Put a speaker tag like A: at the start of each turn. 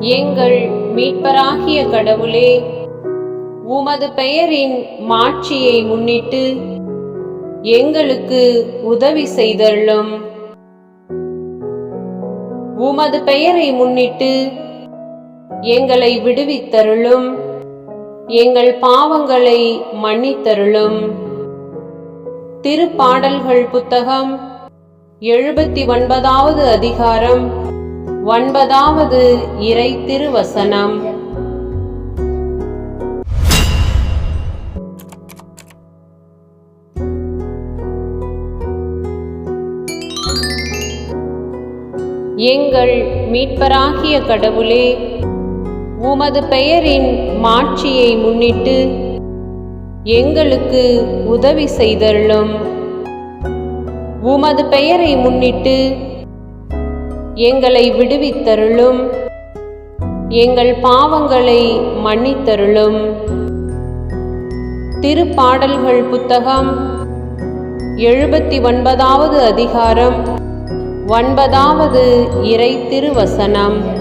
A: எங்கள் மீட்பராகிய கடவுளே உமது பெயரின் மாட்சியை முன்னிட்டு எங்களுக்கு உதவி செய்தள்ளும் உமது பெயரை முன்னிட்டு எங்களை விடுவித்தருளும். எங்கள் பாவங்களை மன்னித்தருளும். திருப்பாடல்கள் புத்தகம் எழுபத்தி ஒன்பதாவது அதிகாரம் ஒன்பதாவது இறை திருவசனம். எங்கள் மீட்பராகிய கடவுளே உமது பெயரின் மாட்சியை முன்னிட்டு எங்களுக்கு உதவி செய்தருளும். உமது பெயரை முன்னிட்டு எங்களை விடுவித்தருளும். எங்கள் பாவங்களை மன்னித்தருளும். திருப்பாடல்கள் புத்தகம் எழுபத்தி ஒன்பதாவது அதிகாரம் ஒன்பதாவது இறை திருவசனம்.